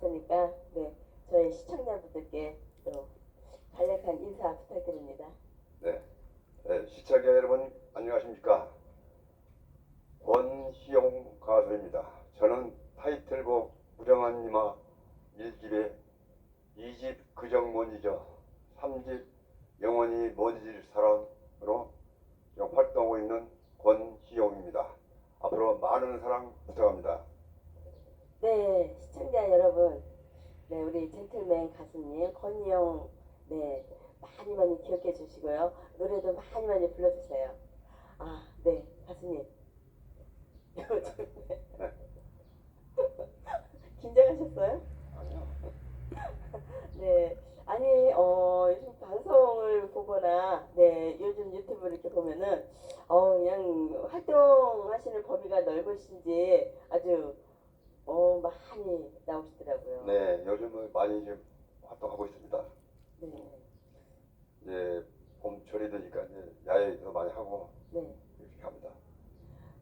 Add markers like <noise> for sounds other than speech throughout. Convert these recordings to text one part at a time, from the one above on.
오셨으니까 네 저희 시청자분들께 또 간략한 인사 부탁드립니다. 네. 네, 시청자 여러분 안녕하십니까? 권희용 가수입니다. 저는 타이틀곡 무정한 이마 1집에 2집 그정 먼지죠. 3집 영원히 먼지질 사람으로 지금 활동하고 있는 권희용입니다. 앞으로 많은 사랑 부탁합니다. 네 시청자 여러분 네 우리 젠틀맨 가수님 권희영 네 많이 많이 기억해 주시고요 노래도 많이 많이 불러주세요. 아 네 가수님 <laughs> 긴장하셨어요? 아니요. 네. 아니, 어, 요즘 방송을 보거나, 네, 요즘 유튜브를 이렇게 보면은, 어, 그냥 활동하시는 범위가 넓으신지 아주, 어, 많이 나오시더라고요. 네, 요즘은 많이 좀 활동하고 있습니다. 네. 이제 봄철이 되니까 이제 야외에서 많이 하고 네. 이렇게 합니다.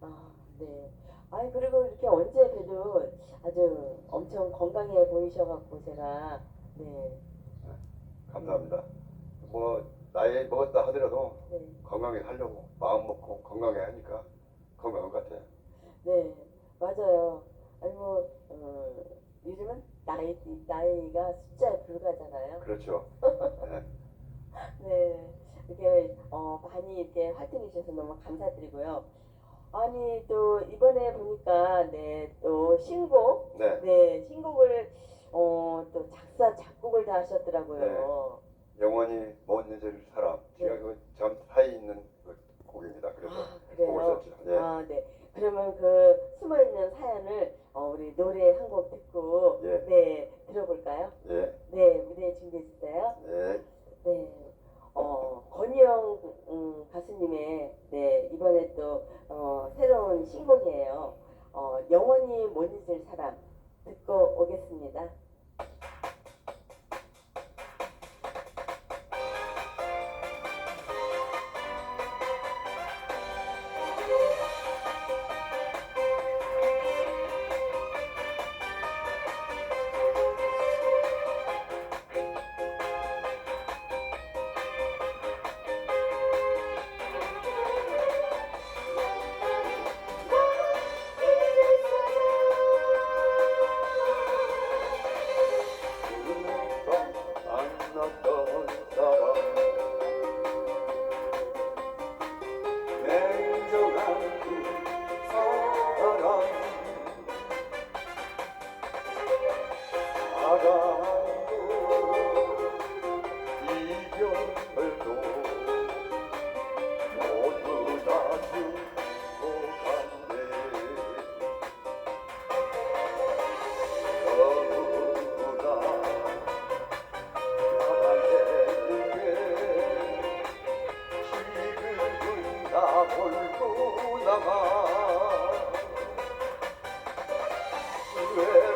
아, 네. 아니, 그리고 이렇게 언제 봬도 아주 엄청 건강해 보이셔갖고 제가, 네. 감사합니다. 뭐 나이 먹었다 하더라도 네. 건강하게 살려고 마음 먹고 건강해 하니까 건강한 것 같아요. 네, 맞아요. 아니 뭐 어, 요즘은 나이 나이가 숫자에 불과하잖아요. 그렇죠. <laughs> 네. 네, 이렇게 어, 많이 이렇게 활동해 주셔서 너무 감사드리고요. 아니 또 이번에 보니까 네또 신곡 네. 네 신곡을 어, 또 작사 작곡을 다 하셨더라고요. 영원히 먼 예절 사람. 제가 네. 그참 사이 있는 그 곡입니다. 그래서 아 그래요. 곡을 썼죠. 네. 아 네. 그러면 그 숨어 있는 사연을 어, 우리 노래 한 곡 듣고 예. 네 들어볼까요? 예. 네, 무대 준비해 주세요. 네. 네. 어, 권희영 음, 가수님의 네, 이번에 또 어, 새로운 신곡이에요. 어, 영원히 못 잊을 사람 듣고 오겠습니다. 외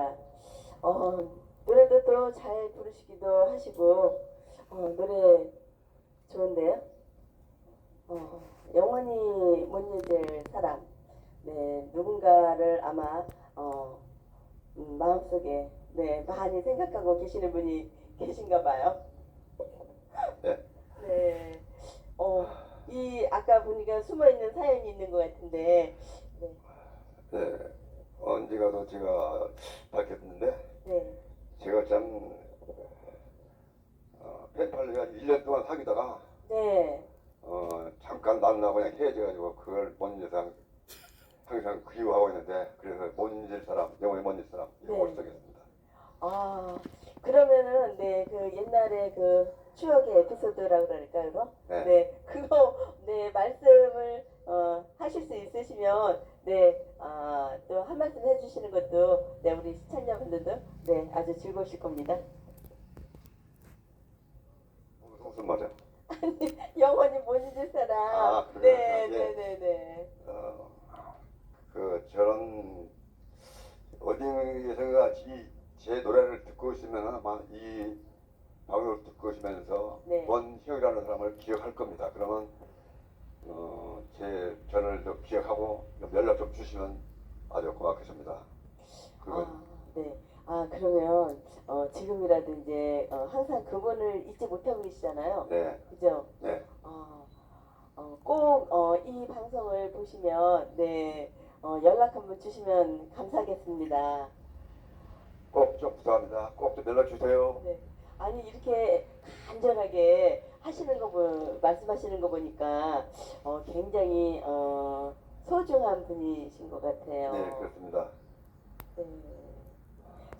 있습니다. 어, 노래도 또 잘 부르시기도 하시고 어, 노래 좋은데요. 어, 영원히 못 잊을 사람, 네, 누군가를 아마 어, 음, 마음속에 네 많이 생각하고 계시는 분이 계신가 봐요. 네. 네. 어, 이 아까 보니까 숨어 있는 사연이 있는 것 같은데. 네. 네. 언제 가도 제가 밝혔는데 네. 제가 참 어, 펜팔리가 1년 동안 사귀다가 네. 어, 잠깐 만나고 그냥 헤어져가지고 그걸 못 잊어서 항상 그리워하고 있는데 그래서 못 잊을 사람, 영원히 못 잊을 사람 이거 네. 올리겠습니다. 아, 그러면은 네, 그 옛날에 그 추억의 에피소드라고 그거? 네. 네, 그거 네 말씀을 어, 하실 수 있으시면 네, 아, 또한 말씀 해주시는 것도 네 우리 시청자분들도 네 아주 즐거우실 겁니다. 무슨 말이야? 영원히 못 잊을 사람. 아, 그래요? 네, 아, 예. 네, 네, 네. 어, 그 저런 어디에선가 이제 노래를 듣고 있으면 아마 이 방송을 듣고 있으면서 네. 원희영이라는 사람을 기억할 겁니다. 그러면 어, 제 저를 좀 기억하고 좀 연락 좀 주시면 아주 고맙겠습니다. 그건 아, 네. 아 그러면 어, 지금이라도 이제 어, 항상 그분을 잊지 못하고 계시잖아요. 네, 그죠? 네, 어, 어, 꼭, 어, 이 방송을 보시면, 네, 어, 연락 한번 주시면 감사하겠습니다. 꼭 좀 부탁합니다. 꼭 좀 연락 주세요. 네. 아니, 이렇게 간절하게 하시는 거, 보, 말씀하시는 거 보니까, 어, 굉장히, 어, 소중한 분이신 것 같아요. 네, 그렇습니다. 네.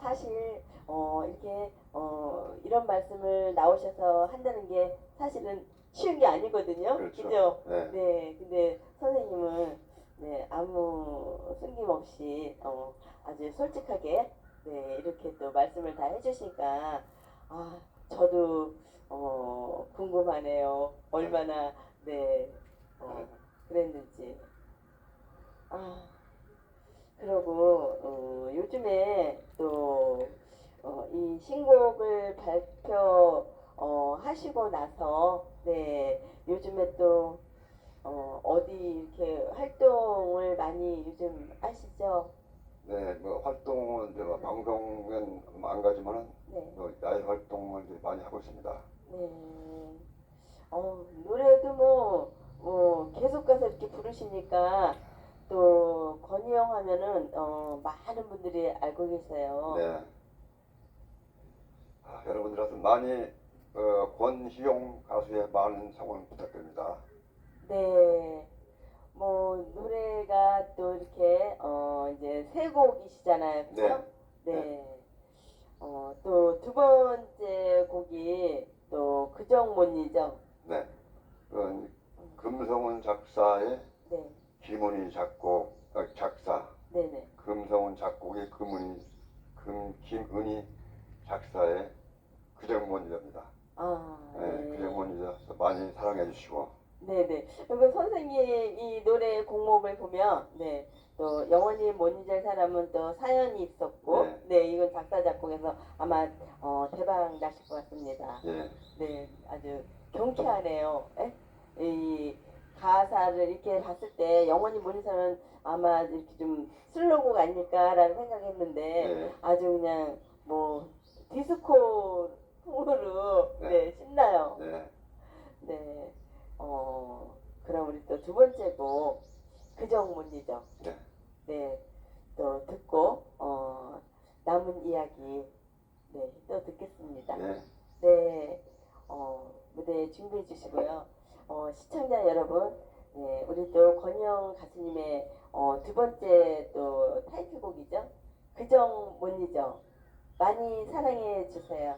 사실 어, 이렇게 어, 이런 말씀을 나오셔서 한다는 게 사실은 쉬운 게 아니거든요. 그렇죠. 그죠? 네, 네. 근데 선생님은 네, 아무 숨김없이 어, 아주 솔직하게 네, 이렇게 또 말씀을 다 해주시니까 아, 저도 어, 궁금하네요. 얼마나 네, 어, 그랬는지. 아, 그리고 어, 요즘에 또 어, 이 신곡을 발표 어, 하시고 나서 네 요즘에 또 어, 어디 이렇게 활동을 많이 요즘 하시죠? 네, 뭐 활동은 이제 뭐 방송은 안 가지만은 네. 뭐 야외 활동을 많이 하고 있습니다. 네. 어, 노래도 뭐, 뭐 계속 가서 이렇게 부르시니까 또 건희영 하면은 어, 많은 분들이 알고 계세요. 네. 아, 여러분들한테 많이 어, 권희용 가수의 많은 성원 부탁드립니다. 네. 뭐 노래가 또 이렇게 어 이제 세 곡이시잖아요. 그죠? 네. 어 또 두 번째 곡이 또 그정문이죠. 네. 그 금성훈 작사의 네. 김은희 작곡 어, 작사, 네, 네. 금성훈 작곡의 금은희 금 김은희 작사의 그정문이입니다. 아, 네, 네. 그정문이죠. 많이 사랑해 주시고 네네. 그리고 선생님 이 노래 곡목을 보면, 네, 또 영원히 못 잊을 사람은 또 사연이 있었고, 네. 네, 이건 작사 작곡에서 아마 어, 대박 나실 것 같습니다. 예, 네, 아주 경쾌하네요. 에? 이 가사를 이렇게 봤을 때 영원히 사람은 아마 이렇게 좀 슬로곡 아닐까라는 생각했는데 네. 아주 그냥 뭐 디스코 풍으로 네. 네, 신나요. 네, 네. 어, 그럼 우리 또 두 번째 곡, 그정문이죠. 네. 네. 또 듣고, 어, 남은 이야기, 네, 또 듣겠습니다. 네. 네. 어, 무대 준비해 주시고요. 어, 시청자 여러분, 네, 우리 또 권영 가수님의 어, 두 번째 또 타이틀곡이죠. 그정 못 잊어. 많이 사랑해 주세요.